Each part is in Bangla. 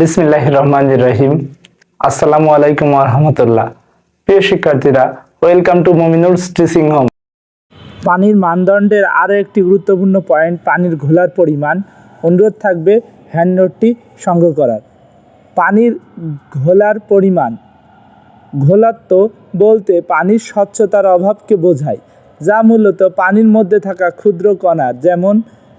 বিসমিল্লাহ রহমান রহিম আসসালামু আলাইকুম রহমতুল্লাহ। প্রিয় শিক্ষার্থীরা, welcome to Mominul teaching home. পানির মানদণ্ডের আরও একটি গুরুত্বপূর্ণ পয়েন্ট, পানির ঘোলার পরিমাণ। অনুরোধ থাকবে হ্যান্ড নোটটি সংগ্রহ করার। পানির ঘোলার পরিমাণ। ঘোলাত্ব বলতে পানির স্বচ্ছতার অভাবকে বোঝায়, যা মূলত পানির মধ্যে থাকা ক্ষুদ্র কণা, যেমন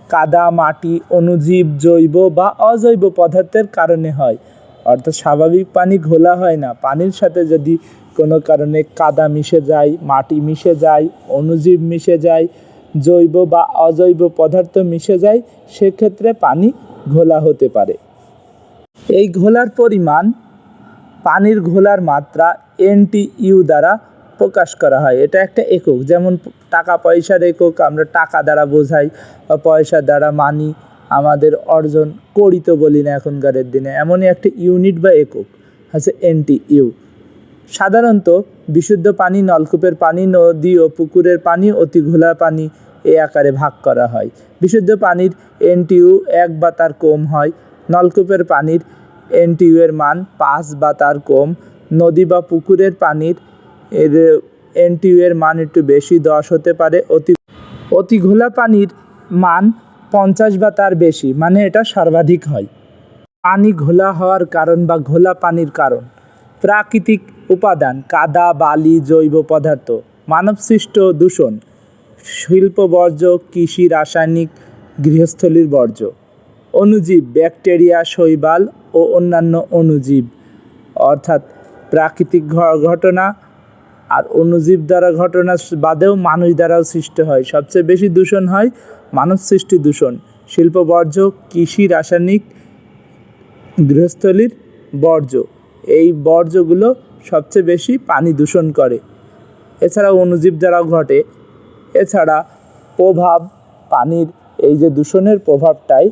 কাদা, মাটি অণুজীব জৈব বা অজৈব পদার্থের কারণে হয়। অর্থাৎ স্বাভাবিক পানি ঘোলা হয় না। পানির সাথে যদি কোনো কারণে কাদা মিশে যায়, মাটি মিশে যায় অণুজীব মিশে যায়, জৈব বা অজৈব পদার্থ মিশে যায়, সেক্ষেত্রে পানি ঘোলা হতে পারে। এই ঘোলার পরিমাণ পানির ঘোলার মাত্রা এনটিইউ দ্বারা প্রকাশ করা হয়। এটা একটা একক, যেমন টাকা পয়সার একক, আমরা টাকা দ্বারা বোঝাই বা পয়সা দ্বারা মানি, আমাদের অর্জন করি তো বলি না এখনকারের দিনে। এমনই একটা ইউনিট বা একক আছে এনটিইউ সাধারণত বিশুদ্ধ পানি, নলকূপের পানি, নদী ও পুকুরের পানি, অতি ঘোলা পানি এ আকারে ভাগ করা হয়। বিশুদ্ধ পানির এনটিইউ এক বা তার কম হয়, নলকূপের পানির এনটিইউ এর মান পাঁচ বা তার কম, নদী বা পুকুরের পানির এর এনটিইউ এর মান একটু বেশি দশ হতে পারে। অতি অতি ঘোলা পানির মান পঞ্চাশ বা তার বেশি মানে এটা সর্বাধিক হয়। পানি ঘোলা হওয়ার কারণ বা ঘোলা পানির কারণ। প্রাকৃতিক উপাদান, কাদা, বালি, জৈব পদার্থ, মানবসৃষ্ট দূষণ, শিল্প বর্জ্য, কৃষি, রাসায়নিক গৃহস্থলীর বর্জ্য। অণুজীব ব্যাকটেরিয়া, শৈবাল ও অন্যান্য অণুজীব অর্থাৎ প্রাকৃতিক ঘটনা আর অণুজীব দ্বারা ঘটনা বাদেও মানুষ দ্বারাও সৃষ্টি হয়। সবচেয়ে বেশি দূষণ হয় মানব সৃষ্টি দূষণ। শিল্প বর্জ্য কৃষি, রাসায়নিক গৃহস্থলীর বর্জ্য। এই বর্জ্যগুলো সবচেয়ে বেশি পানি দূষণ করে। এছাড়া অণুজীব দ্বারাও ঘটে। এছাড়া প্রভাব পানির, এই যে দূষণের প্রভাবটাই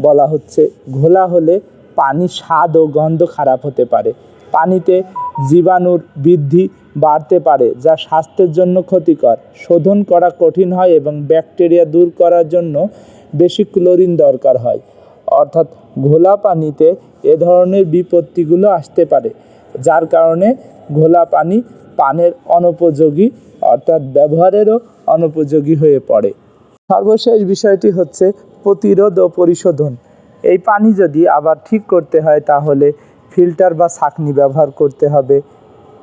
বলা হচ্ছে, ঘোলা হলে পানির স্বাদ ও গন্ধ খারাপ হতে পারে। পানিতে জীবাণুর বৃদ্ধি বাড়তে পারে, যা স্বাস্থ্যের জন্য ক্ষতিকর। শোধন করা কঠিন হয় এবং ব্যাকটেরিয়া দূর করার জন্য বেশি ক্লোরিন দরকার হয়। অর্থাৎ ঘোলা পানিতে এ ধরনের বিপত্তিগুলো আসতে পারে, যার কারণে ঘোলা পানি পানের অনুপযোগী, অর্থাৎ ব্যবহারেরও অনুপযোগী হয়ে পড়ে। সর্বশেষ বিষয়টি হচ্ছে প্রতিরোধ ও পরিশোধন। এই পানি যদি আবার ঠিক করতে হয়, তাহলে ফিল্টার বা ছাঁকনি ব্যবহার করতে হবে।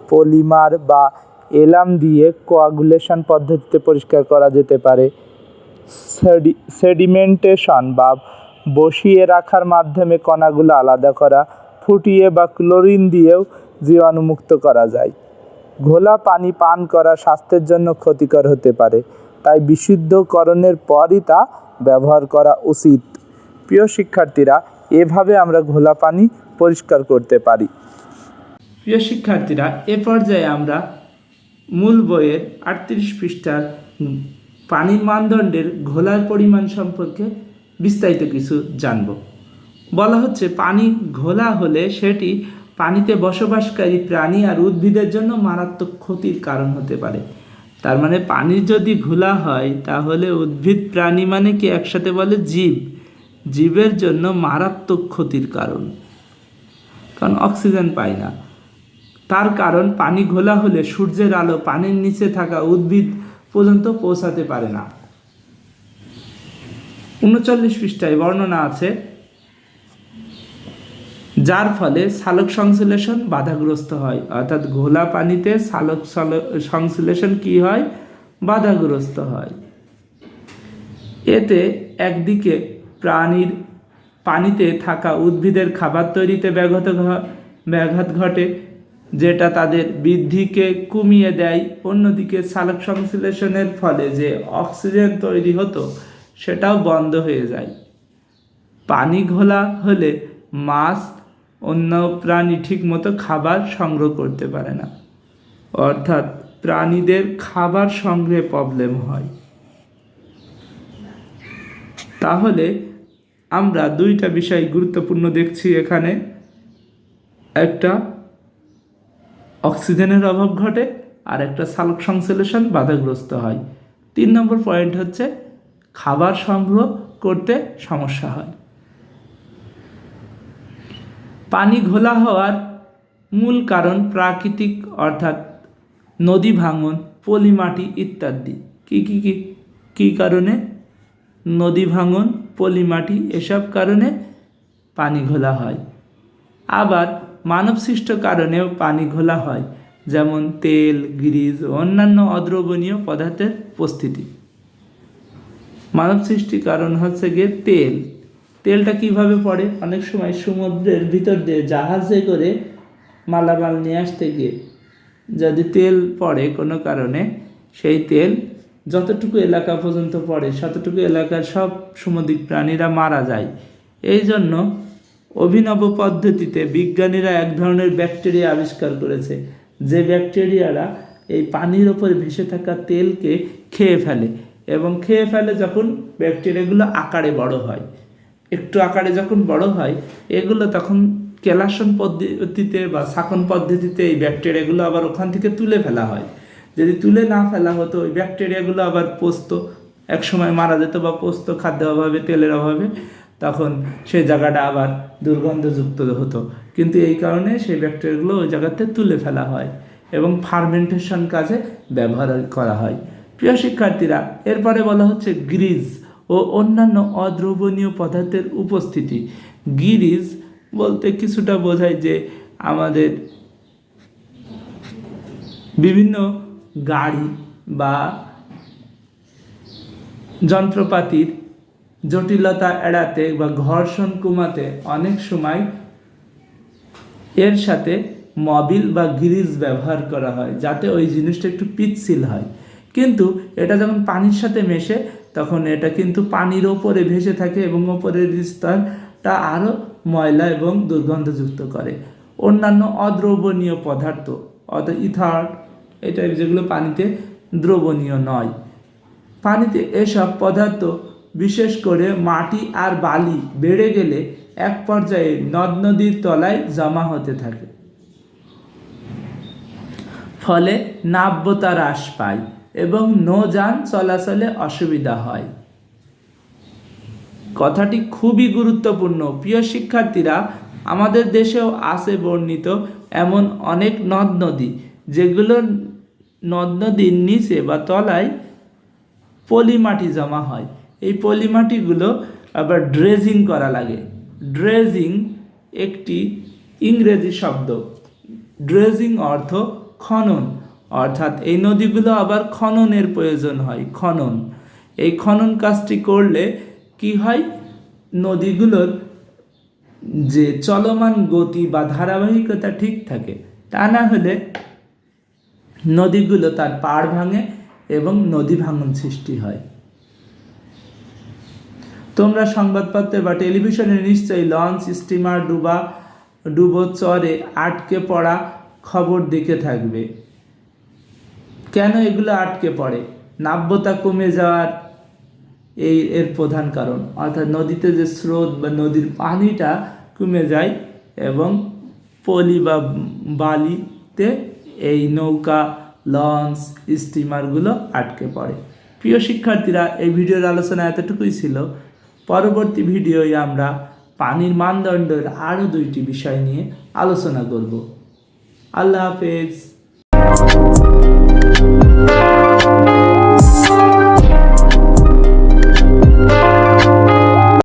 পলিমার বা এলাম দিয়ে কোয়াগুলেশন পদ্ধতিতে পরিষ্কার করা যেতে পারে। সেডি সেডিমেন্টেশন বা বসিয়ে রাখার মাধ্যমে কণাগুলো আলাদা করা, ফুটিয়ে বা ক্লোরিন দিয়েও জীবাণুমুক্ত করা যায়। ঘোলা পানি পান করা স্বাস্থ্যের জন্য ক্ষতিকর হতে পারে, তাই বিশুদ্ধকরণের পরই তা ব্যবহার করা উচিত। প্রিয় শিক্ষার্থীরা, এভাবে আমরা ঘোলা পানি পরিষ্কার করতে পারি। প্রিয় শিক্ষার্থীরা, এ পর্যায়ে আমরা মূল বইয়ের আটত্রিশ পৃষ্ঠার পানির মানদণ্ডের ঘোলার পরিমাণ সম্পর্কে বিস্তারিত কিছু জানব। বলা হচ্ছে, পানি ঘোলা হলে সেটি পানিতে বসবাসকারী প্রাণী আর উদ্ভিদের জন্য মারাত্মক ক্ষতির কারণ হতে পারে। তার মানে পানি যদি ঘোলা হয়, তাহলে উদ্ভিদ প্রাণী মানে কি একসাথে বলে? জীব। জীবের জন্য মারাত্মক ক্ষতির কারণ। কারণ অক্সিজেন পায় না। তার কারণ পানি ঘোলা হলে সূর্যের আলো পানির নিচে থাকা উদ্ভিদ পর্যন্ত পৌঁছাতে পারে না। উনচল্লিশ পৃষ্ঠায় বর্ণনা আছে, যার ফলে সালোক সংশ্লেষণ বাধাগ্রস্ত হয়। অর্থাৎ ঘোলা পানিতে সালোক সল- সংশ্লেষণ কি হয়? বাধাগ্রস্ত হয়। এতে একদিকে প্রাণীর পানিতে থাকা উদ্ভিদের খাবার তৈরিতে ব্যাঘাত ব্যাঘাত ঘটে, যেটা তাদের বৃদ্ধিকে কমিয়ে দেয়। অন্যদিকে সালক সংশ্লেষণের ফলে যে অক্সিজেন তৈরি হতো, সেটাও বন্ধ হয়ে যায়। পানি ঘোলা হলে মাছ অন্য প্রাণী ঠিকমতো খাবার সংগ্রহ করতে পারে না। অর্থাৎ প্রাণীদের খাবার সংগ্রহে প্রবলেম হয়। তাহলে আমরা দুইটা বিষয় গুরুত্বপূর্ণ দেখছি এখানে। একটা অক্সিজেনের অভাব ঘটে আর একটা সালোক সংশ্লেষণ বাধাগ্রস্ত হয়। তিন নম্বর পয়েন্ট হচ্ছে খাবার সংগ্রহ করতে সমস্যা হয়। পানি ঘোলা হওয়ার মূল কারণ প্রাকৃতিক, অর্থাৎ নদী ভাঙন পলিমাটি ইত্যাদি। কী কী, কি, কী কারণে? নদী ভাঙন পলিমাটি এসব কারণে পানি ঘোলা হয়। আবার মানবসৃষ্ট কারণেও পানি ঘোলা হয়, যেমন তেল, গ্রিজ ও অন্যান্য অদ্রবণীয় পদার্থের উপস্থিতি। মানব সৃষ্টি কারণ হচ্ছে গিয়ে তেল। তেলটা কীভাবে পড়ে? অনেক সময় সমুদ্রের ভিতর দিয়ে জাহাজে করে মালামাল নিয়ে আসতে গিয়ে যদি তেল পড়ে কোনো কারণে, সেই তেল যতটুকু এলাকা পর্যন্ত পড়ে ততটুকু এলাকার সব সামুদ্রিক প্রাণীরা মারা যায়। এই জন্য অভিনব পদ্ধতিতে বিজ্ঞানীরা এক ধরনের ব্যাকটেরিয়া আবিষ্কার করেছে, যে ব্যাকটেরিয়ারা এই পানির ওপর ভেসে থাকা তেলকে খেয়ে ফেলে এবং খেয়ে ফেলে যখন ব্যাকটেরিয়াগুলো আকারে বড় হয়। একটু আকারে যখন বড় হয়, এগুলো তখন কেলাসন পদ্ধতিতে বা শাকন পদ্ধতিতে এই ব্যাকটেরিয়াগুলো আবার ওখান থেকে তুলে ফেলা হয়। যদি তুলে না ফেলা হতো, ওই ব্যাকটেরিয়াগুলো আবার পোস্ত এক সময় মারা যেত বা পোস্ত খাদ্যের অভাবে, তেলের অভাবে, তখন সেই জায়গাটা আবার দুর্গন্ধযুক্ত হতো। কিন্তু এই কারণে সেই ব্যাকটেরিয়াগুলো ওই জায়গাতে তুলে ফেলা হয় এবং ফার্মেন্টেশন কাজে ব্যবহার করা হয়। প্রিয় শিক্ষার্থীরা, এরপরে বলা হচ্ছে গ্রিজ ও অন্যান্য অদ্রবণীয় পদার্থের উপস্থিতি। গিরিজ বলতে কিছুটা বোঝায় যে আমাদের বিভিন্ন গাড়ি বা যন্ত্রপাতির জটিলতা এড়াতে বা ঘর্ষণ কমাতে অনেক সময় এর সাথে মবিল বা গ্রিজ ব্যবহার করা হয়, যাতে ওই জিনিসটা একটু পিচ্ছিল হয়। কিন্তু এটা যখন পানির সাথে মেশে, তখন এটা কিন্তু পানির ওপরে ভেসে থাকে এবং ওপরের স্তরটা আরও ময়লা এবং দুর্গন্ধযুক্ত করে। অন্যান্য অদ্রবণীয় পদার্থ, অর্থাৎ ইথার এটা যেগুলো পানিতে দ্রবণীয় নয়। পানিতে এসব পদার্থ, বিশেষ করে মাটি আর বালি, বেড়ে গেলে এক পর্যায়ে নদ নদীর তলায় জমা হতে থাকে। ফলে নাব্যতা হ্রাস পায় এবং নৌযান চলাচলে অসুবিধা হয়। কথাটি খুবই গুরুত্বপূর্ণ। প্রিয় শিক্ষার্থীরা, আমাদের দেশেও আছে বর্ণিত এমন অনেক নদ নদী যেগুলো নদ নদীর নিচে বা তলায় পলিমাটি জমা হয়। এই পলিমাটিগুলো আবার ড্রেজিং করা লাগে। ড্রেজিং একটি ইংরেজি শব্দ। ড্রেজিং অর্থ খনন। অর্থাৎ এই নদীগুলো আবার খননের প্রয়োজন হয়, খনন। এই খনন কাজটি করলে কি হয়? নদীগুলোর যে চলমান গতি বা ধারাবাহিকতা ঠিক থাকে। তা না হলে নদীগুলো তার পাড় ভাঙে এবং নদী ভাঙন সৃষ্টি হয়। তোমরা সংবাদপত্রে বা টেলিভিশনে নিশ্চয়ই লঞ্চ, স্টিমার, ডুবা, ডুবো চরে আটকে পড়া খবর দেখে থাকবে। কেন এগুলো আটকে পড়ে? নাব্যতা কমে যাওয়ার এই এর প্রধান কারণ। অর্থাৎ নদীতে যে স্রোত বা নদীর পানিটা কমে যায় এবং পলি বা বালিতে এই নৌকা, লঞ্চ, স্টিমারগুলো আটকে পড়ে। প্রিয় শিক্ষার্থীরা, এই ভিডিওর আলোচনা এতটুকুই ছিল। পরবর্তী ভিডিওয় আমরা পানির মানদণ্ডের আরও দুইটি বিষয় নিয়ে আলোচনা করব। আল্লাহ হাফেজ।